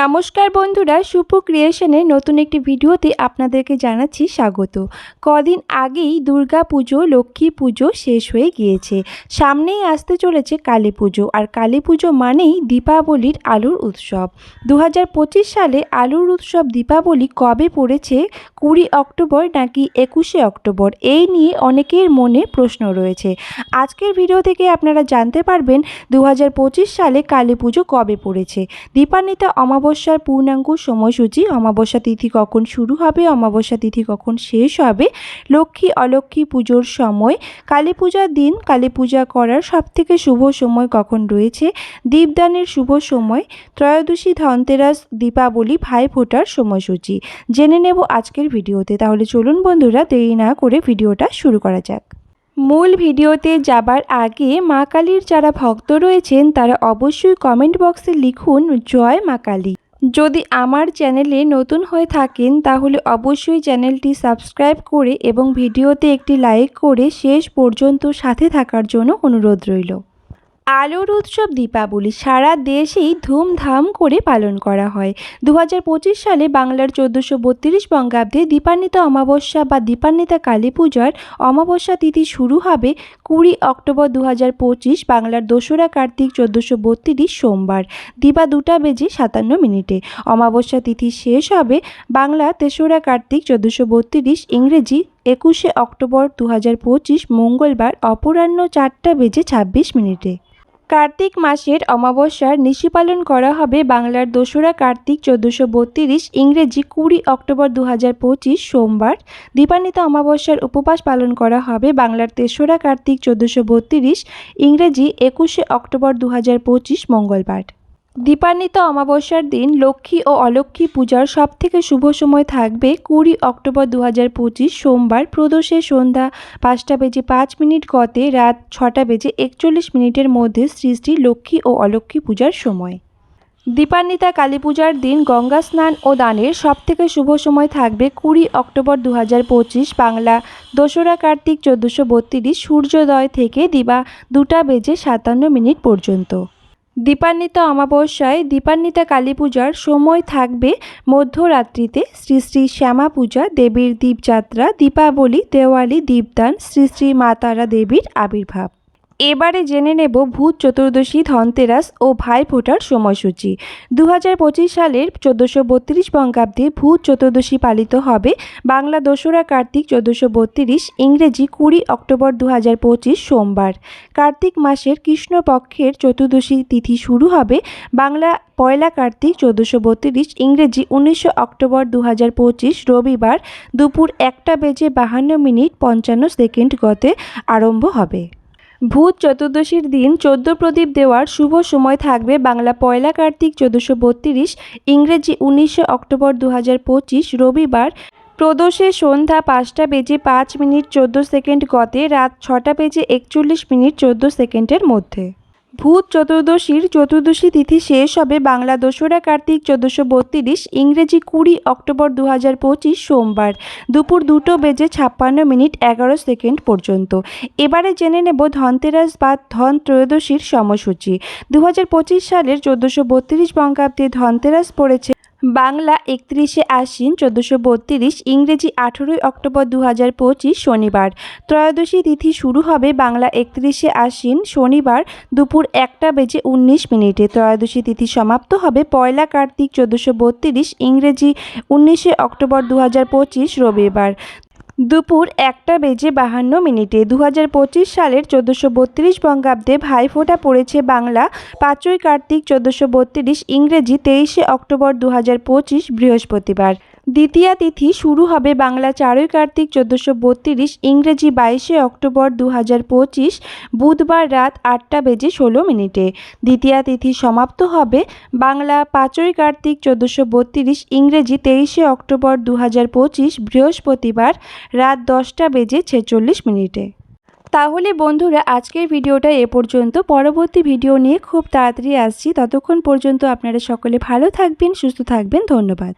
নমস্কার বন্ধুরা, সুপু ক্রিয়েশনের নতুন একটি ভিডিওতে আপনাদেরকে জানাচ্ছি স্বাগত। কদিন আগেই দুর্গা পুজো, লক্ষ্মী পুজো শেষ হয়ে গিয়েছে। সামনেই আসতে চলেছে কালী পুজো, আর কালী পুজো মানেই দীপাবলির আলুর উৎসব। দু হাজার পঁচিশ সালে আলুর উৎসব দীপাবলি কবে পড়েছে? কুড়ি অক্টোবর নাকি একুশে অক্টোবর? এই নিয়ে অনেকের মনে প্রশ্ন রয়েছে। আজকের ভিডিও থেকে আপনারা জানতে পারবেন দু হাজার পঁচিশ সালে কালী পুজো কবে পড়েছে। দীপান্বিতা অমাবস্যার পূর্ণাঙ্গ সময়সূচি অমাবস্যা তিথি কখন শুরু হবে, অমাবস্যা তিথি কখন শেষ হবে, লক্ষ্মী অলক্ষ্মী পুজোর সময়, কালী পূজার দিন, কালী পূজা করার সবথেকে শুভ সময় কখন রয়েছে, দীপদানের শুভ সময়, ত্রয়োদশী ধনতেরাস, দীপাবলি ভাইফোঁটার সময়সূচি। জেনে নেব আজকের ভিডিওতে, তাহলে চলুন বন্ধুরা, দেরি না করে ভিডিওটা শুরু করা যাক। মূল ভিডিওতে যাবার আগে মা কালীর যারা ভক্ত রয়েছেন, তারা অবশ্যই কমেন্ট বক্সে লিখুন, জয় মা কালী। যদি আমার চ্যানেলে নতুন হয়ে থাকেন, তাহলে অবশ্যই চ্যানেলটি সাবস্ক্রাইব করে এবং ভিডিওতে একটি লাইক করে শেষ পর্যন্ত সাথে থাকার জন্য অনুরোধ রইল। আলোর উৎসব দীপাবলি সারা দেশেই ধুমধাম করে পালন করা হয়। দু হাজার পঁচিশ সালে বাংলার চোদ্দোশো বত্রিশ বঙ্গাব্দে দীপান্বিতা অমাবস্যা বা দীপান্বিতা কালী পূজার অমাবস্যা তিথি শুরু হবে কুড়ি অক্টোবর দু হাজার পঁচিশ বাংলার দোসরা, কার্তিক চোদ্দোশো বত্রিশ সোমবার। দিবা দুটা বেজে সাতান্ন মিনিটে। অমাবস্যা তিথি শেষ হবে বাংলা তেসরা, কার্তিক চোদ্দোশো বত্রিশ ইংরেজি একুশে অক্টোবর দু হাজার পঁচিশ মঙ্গলবার অপরাহ্ন চারটা বেজে ছাব্বিশ মিনিটে। কার্তিক মাসের অমাবস্যার নিশি পালন করা হবে বাংলার দোসরা কার্তিক চোদ্দোশো বত্রিশ ইংরেজি কুড়ি অক্টোবর দু পঁচিশ সোমবার। দীপান্বিতা অমাবস্যার উপবাস পালন করা হবে বাংলার তেসরা কার্তিক চোদ্দোশো বত্রিশ ইংরেজি একুশে অক্টোবর দু মঙ্গলবার। দীপান্বিত অমাবস্যার দিন লক্ষ্মী ও অলক্ষ্মী পূজার সবথেকে শুভ সময় থাকবে কুড়ি অক্টোবর দু সোমবার প্রদোষে সন্ধ্যা পাঁচটা বেজে পাঁচ মিনিট গতে রাত ছটা বেজে একচল্লিশ মিনিটের মধ্যে শ্রী শ্রী লক্ষ্মী ও অলক্ষ্মী পূজার সময়। দীপান্বিতা কালী পূজার দিন গঙ্গা স্নান ও দানের সবথেকে শুভ সময় থাকবে কুড়ি অক্টোবর দু বাংলা দোসরা কার্তিক চোদ্দোশো সূর্যোদয় থেকে দিবা দুটা বেজে সাতান্ন মিনিট পর্যন্ত। দীপান্বিতা অমাবস্যায় দীপান্বিতা কালী পূজার সময় থাকবে মধ্যরাত্রিতে শ্রী শ্রী শ্যামা পূজা দেবীর দীপযাত্রা, দীপাবলি, দেওয়ালি, দীপদান, শ্রী শ্রী মাতারা দেবীর আবির্ভাব। এবারে জেনে নেব ভূত চতুর্দশী, ধনতেরাস ও ভাইফোঁটার সময়সূচি। দু হাজার পঁচিশ সালের চোদ্দোশো বত্রিশ বঙ্গাব্দে ভূত চতুর্দশী পালিত হবে বাংলা দোসরা কার্তিক চোদ্দোশো বত্রিশ, ইংরেজি কুড়ি অক্টোবর দু হাজার পঁচিশ সোমবার। কার্তিক মাসের কৃষ্ণপক্ষের চতুর্দশী তিথি শুরু হবে বাংলা পয়লা কার্তিক চোদ্দোশো বত্রিশ, ইংরেজি উনিশশো অক্টোবর দু হাজার পঁচিশ রবিবার দুপুর একটা বেজে বাহান্ন মিনিট পঞ্চান্ন সেকেন্ড গতে আরম্ভ হবে। ভূত চতুর্দশীর দিন চোদ্দ প্রদীপ দেওয়ার শুভ সময় থাকবে বাংলা পয়লা কার্তিক চোদ্দোশো বত্রিশ, ইংরেজি উনিশে অক্টোবর দু রবিবার। প্রদোষে সন্ধ্যা পাঁচটা বেজে পাঁচ মিনিট চোদ্দ সেকেন্ড গতে, রাত ছটা বেজে একচল্লিশ মিনিট চোদ্দ সেকেন্ডের মধ্যে। ভূত চতুর্দশীর চতুর্দশী তিথি শেষ হবে বাংলা দোসরা, কার্তিক চোদ্দোশো বত্রিশ, ইংরেজি কুড়ি অক্টোবর দু হাজার পঁচিশ সোমবার দুপুর দুটো বেজে ছাপ্পান্ন মিনিট এগারো সেকেন্ড পর্যন্ত। এবারে জেনে নেব ধনতেরাস বা ধন ত্রয়োদশীর সময়সূচি দু হাজার পঁচিশ সালের চোদ্দোশো বত্রিশ বঙ্গাব্দে ধনতেরাস পড়েছে বাংলা একত্রিশে আশ্বিন চোদ্দোশো বত্রিশ ইংরেজি আঠেরোই অক্টোবর দু হাজার পঁচিশ শনিবার। ত্রয়োদশী তিথি শুরু হবে বাংলা একত্রিশে আশ্বিন শনিবার দুপুর একটা বেজে উনিশ মিনিটে। ত্রয়োদশী তিথি সমাপ্ত হবে পয়লা কার্তিক চোদ্দোশো ইংরেজি উনিশে অক্টোবর দু হাজার পঁচিশ রবিবার। দুপুর একটা বেজে বাহান্ন মিনিটে দু হাজার পঁচিশ সালের চোদ্দোশো বত্রিশ বঙ্গাব্দে ভাইফোঁটা পড়েছে বাংলা, পাঁচই কার্তিক চোদ্দোশো বত্রিশ ইংরেজি তেইশে অক্টোবর দু হাজার পঁচিশ বৃহস্পতিবার। দ্বিতীয়া তিথি শুরু হবে বাংলা চারই কার্তিক চোদ্দোশো বত্রিশ ইংরেজি বাইশে অক্টোবর দু হাজার পঁচিশ বুধবার রাত আটটা বেজে ষোলো মিনিটে। দ্বিতীয়া তিথি সমাপ্ত হবে বাংলা পাঁচই কার্তিক চোদ্দোশো বত্রিশ ইংরেজি তেইশে অক্টোবর দু হাজার পঁচিশ বৃহস্পতিবার রাত দশটা বেজে ছেচল্লিশ মিনিটে। তাহলে বন্ধুরা, আজকের ভিডিওটা এ পর্যন্ত। পরবর্তী ভিডিও নিয়ে খুব তাড়াতাড়ি আসছি। ততক্ষণ পর্যন্ত আপনারা সকলে ভালো থাকবেন, সুস্থ থাকবেন। ধন্যবাদ।